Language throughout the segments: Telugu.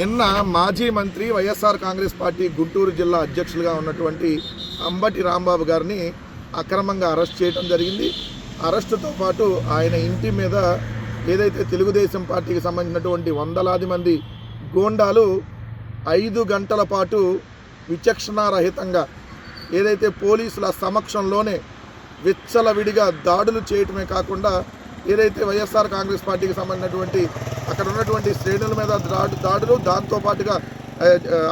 నిన్న మాజీ మంత్రి వైఎస్ఆర్ కాంగ్రెస్ పార్టీ గుంటూరు జిల్లా అధ్యక్షులుగా ఉన్నటువంటి అంబటి రాంబాబు గారిని అక్రమంగా అరెస్ట్ చేయడం జరిగింది. అరెస్టుతో పాటు ఆయన ఇంటి మీద ఏదైతే తెలుగుదేశం పార్టీకి సంబంధించినటువంటి వందలాది మంది గోండాలు ఐదు గంటల పాటు విచక్షణారహితంగా ఏదైతే పోలీసుల సమక్షంలోనే విచ్చలవిడిగా దాడులు చేయటమే కాకుండా ఏదైతే వైఎస్ఆర్ కాంగ్రెస్ పార్టీకి సంబంధించినటువంటి అక్కడ ఉన్నటువంటి శ్రేణుల మీద దాడు దాడులు దాంతోపాటుగా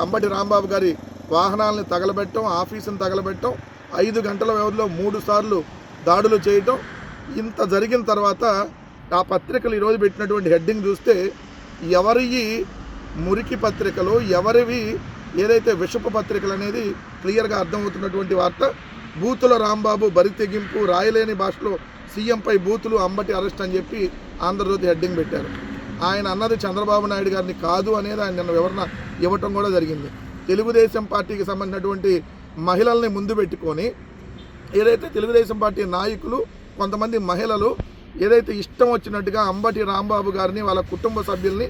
అంబటి రాంబాబు గారి వాహనాలను తగలబెట్టడం ఆఫీసును తగలబెట్టడం ఐదు గంటల వ్యవధిలో మూడు సార్లు దాడులు చేయటం ఇంత జరిగిన తర్వాత ఆ పత్రికలు ఈరోజు పెట్టినటువంటి హెడ్డింగ్ చూస్తే ఎవరివి మురికి పత్రికలు ఎవరివి ఏదైతే విషపు పత్రికలు అనేది క్లియర్గా అర్థమవుతున్నటువంటి వార్త బూతుల రాంబాబు బరి తెగింపు రాయలేని భాషలో సీఎంపై బూతులు అంబటి అరెస్ట్ అని చెప్పి ఆంధ్రజ్యోతి హెడ్డింగ్ పెట్టారు. ఆయన అన్నది చంద్రబాబు నాయుడు గారిని కాదు అనేది ఆయన నిన్న వివరణ ఇవ్వటం కూడా జరిగింది. తెలుగుదేశం పార్టీకి సంబంధించినటువంటి మహిళల్ని ముందు పెట్టుకొని ఏదైతే తెలుగుదేశం పార్టీ నాయకులు కొంతమంది మహిళలు ఏదైతే ఇష్టం వచ్చినట్టుగా అంబటి రాంబాబు గారిని వాళ్ళ కుటుంబ సభ్యుల్ని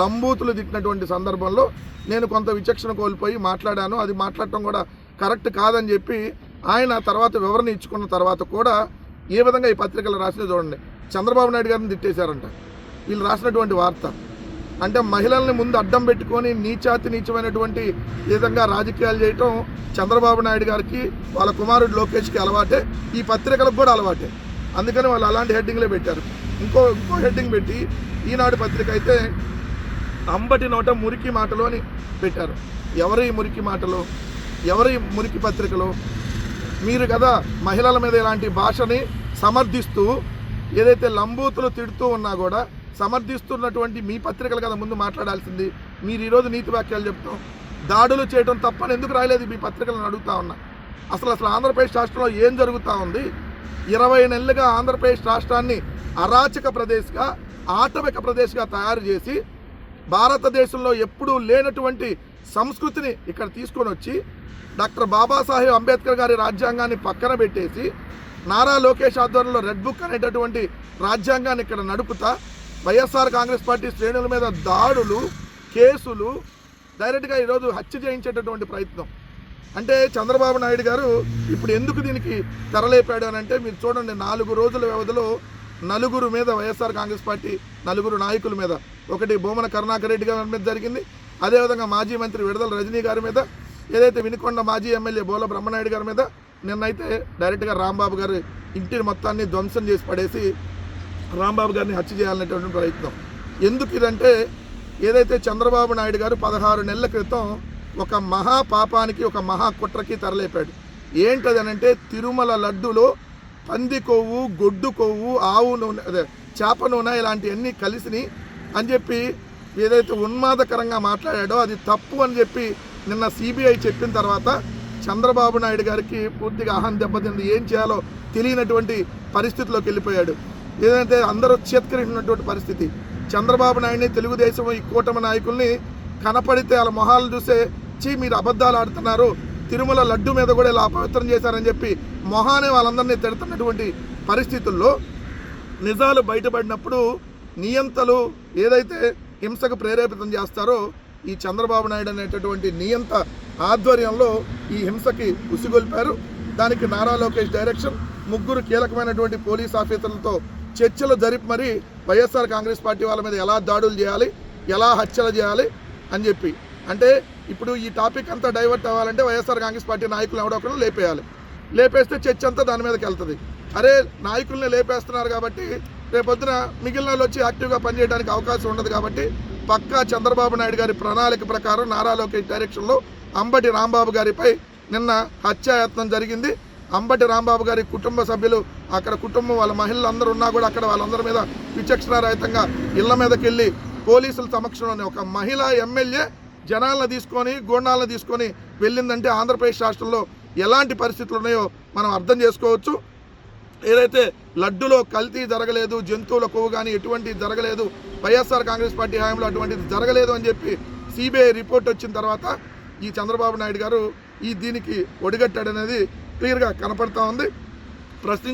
లంబూతులు తిట్టినటువంటి సందర్భంలో నేను కొంత విచక్షణ కోల్పోయి మాట్లాడాను. అది మాట్లాడటం కూడా కరెక్ట్ కాదని చెప్పి ఆయన తర్వాత వివరణ ఇచ్చుకున్న తర్వాత కూడా ఏ విధంగా ఈ పత్రికలు రాసినా చూడండి చంద్రబాబు నాయుడు గారిని తిట్టేశారంట. వీళ్ళు రాసినటువంటి వార్త. అంటే మహిళల్ని ముందు అడ్డం పెట్టుకొని నీచాతి నీచమైనటువంటి విధంగా రాజకీయాలు చేయటం చంద్రబాబు నాయుడు గారికి వాళ్ళ కుమారుడు లోకేష్కి అలవాటే ఈ పత్రికలకు కూడా అలవాటే. అందుకని వాళ్ళు అలాంటి హెడ్డింగ్లే పెట్టారు. ఇంకో ఇంకో హెడ్డింగ్ పెట్టి ఈనాడు పత్రిక అయితే అంబటి నోట మురికి మాటలు అని పెట్టారు. ఎవరి మురికి మాటలు? ఎవరి మురికి పత్రికలు? మీరు కదా మహిళల మీద ఇలాంటి భాషని సమర్థిస్తూ ఏదైతే లంబూతులు తిడుతూ ఉన్నా కూడా సమర్థిస్తున్నటువంటి మీ పత్రికలు కదా ముందు మాట్లాడాల్సింది. మీరు ఈరోజు నీతి వాక్యాలు చెప్తాం. దాడులు చేయడం తప్పని ఎందుకు రాయలేదు మీ పత్రికలను అడుగుతా ఉన్నా. అసలు అసలు ఆంధ్రప్రదేశ్ రాష్ట్రంలో ఏం జరుగుతూ ఉంది? ఇరవై నెలలుగా ఆంధ్రప్రదేశ్ రాష్ట్రాన్ని అరాచక ప్రదేశ్గా ఆటవిక ప్రదేశ్గా తయారు చేసి భారతదేశంలో ఎప్పుడూ లేనటువంటి సంస్కృతిని ఇక్కడ తీసుకొని వచ్చి డాక్టర్ బాబాసాహెబ్ అంబేద్కర్ గారి రాజ్యాంగాన్ని పక్కన పెట్టేసి నారా లోకేష్ ఆధ్వర్యంలో రెడ్ బుక్ అనేటటువంటి రాజ్యాంగాన్ని ఇక్కడ నడుపుతా. వైఎస్ఆర్ కాంగ్రెస్ పార్టీ శ్రేణుల మీద దాడులు కేసులు డైరెక్ట్గా ఈరోజు హత్య చేయించేటటువంటి ప్రయత్నం. అంటే చంద్రబాబు నాయుడు గారు ఇప్పుడు ఎందుకు దీనికి తెరలేపాడు అని అంటే మీరు చూడండి నాలుగు రోజుల వ్యవధిలో నలుగురు మీద వైఎస్ఆర్ కాంగ్రెస్ పార్టీ నలుగురు నాయకుల మీద. ఒకటి భూమన కరుణాకర్ రెడ్డి గారి మీద జరిగింది. అదేవిధంగా మాజీ మంత్రి విడుదల రజనీ గారి మీద ఏదైతే వినుకొండ మాజీ ఎమ్మెల్యే బోల బ్రహ్మనాయుడు గారి మీద నిన్నైతే డైరెక్ట్గా రాంబాబు గారు ఇంటిని మొత్తాన్ని ధ్వంసం చేసి పడేసి రాంబాబు గారిని హత్య చేయాలనేటువంటి ప్రయత్నం. ఎందుకు ఇదంటే ఏదైతే చంద్రబాబు నాయుడు గారు పదహారు నెలల క్రితం ఒక మహా పాపానికి ఒక మహా కుట్రకి తరలేపాడు ఏంటది అంటే తిరుమల లడ్డులో పంది కొవ్వు గొడ్డు కొవ్వు ఆవు నూనె అదే చేప నూనె ఇలాంటివన్నీ కలిసిని అని చెప్పి ఏదైతే ఉన్మాదకరంగా మాట్లాడాడో అది తప్పు అని చెప్పి నిన్న సిబిఐ చెప్పిన తర్వాత చంద్రబాబు నాయుడు గారికి పూర్తిగా అహం దెబ్బతింది. ఏం చేయాలో తెలియనటువంటి పరిస్థితిలోకి వెళ్ళిపోయాడు. ఏదంటే అందరూ చేత్కరించినటువంటి పరిస్థితి చంద్రబాబు నాయుడిని తెలుగుదేశం ఈ కూటమి నాయకుల్ని కనపడితే వాళ్ళ మొహాలు చూసే చీ మీరు అబద్ధాలు ఆడుతున్నారు తిరుమల లడ్డు మీద కూడా ఇలా అపవిత్రం చేశారని చెప్పి మొహానే వాళ్ళందరినీ తిడుతున్నటువంటి పరిస్థితుల్లో నిజాలు బయటపడినప్పుడు నియంతలు ఏదైతే హింసకు ప్రేరేపితం చేస్తారో ఈ చంద్రబాబు నాయుడు అనేటటువంటి నియంత ఆధ్వర్యంలో ఈ హింసకి ఉసిగొల్పారు. దానికి నారా లోకేష్ డైరెక్షన్ ముగ్గురు కీలకమైనటువంటి పోలీస్ ఆఫీసర్లతో చర్చలు జరిపి మరి వైఎస్ఆర్ కాంగ్రెస్ పార్టీ వాళ్ళ మీద ఎలా దాడులు చేయాలి ఎలా హత్యలు చేయాలి అని చెప్పి. అంటే ఇప్పుడు ఈ టాపిక్ అంతా డైవర్ట్ అవ్వాలంటే వైఎస్ఆర్ కాంగ్రెస్ పార్టీ నాయకులు ఎవడో లేపేయాలి. లేపేస్తే చర్చ అంతా దాని మీదకి వెళ్తుంది. అరే నాయకుల్ని లేపేస్తున్నారు కాబట్టి రేపొద్దున మిగిలిన వాళ్ళు వచ్చి యాక్టివ్గా పనిచేయడానికి అవకాశం ఉండదు కాబట్టి పక్కా చంద్రబాబు నాయుడు గారి ప్రణాళిక ప్రకారం నారా లోకేష్ డైరెక్షన్లో అంబటి రాంబాబు గారిపై నిన్న హత్యాయత్నం జరిగింది. అంబటి రాంబాబు గారి కుటుంబ సభ్యులు అక్కడ కుటుంబం వాళ్ళ మహిళలు అందరూ ఉన్నా కూడా అక్కడ వాళ్ళందరి మీద విచక్షణారహితంగా ఇళ్ళ మీదకి వెళ్ళి పోలీసుల సమక్షంలోనే ఒక మహిళా ఎమ్మెల్యే జనాలను తీసుకొని గోండాలను తీసుకొని వెళ్ళిందంటే ఆంధ్రప్రదేశ్ రాష్ట్రంలో ఎలాంటి పరిస్థితులు ఉన్నాయో మనం అర్థం చేసుకోవచ్చు. ఏదైతే లడ్డులో కల్తీ జరగలేదు జంతువుల కొవ్వు కానీ ఎటువంటి జరగలేదు వైఎస్ఆర్ కాంగ్రెస్ పార్టీ హయాంలో అటువంటిది జరగలేదు అని చెప్పి సిబిఐ రిపోర్ట్ వచ్చిన తర్వాత ఈ చంద్రబాబు నాయుడు గారు ఈ దీనికి ఒడిగట్టాడనేది క్లియర్గా కనపడతా ఉంది. ప్రశ్న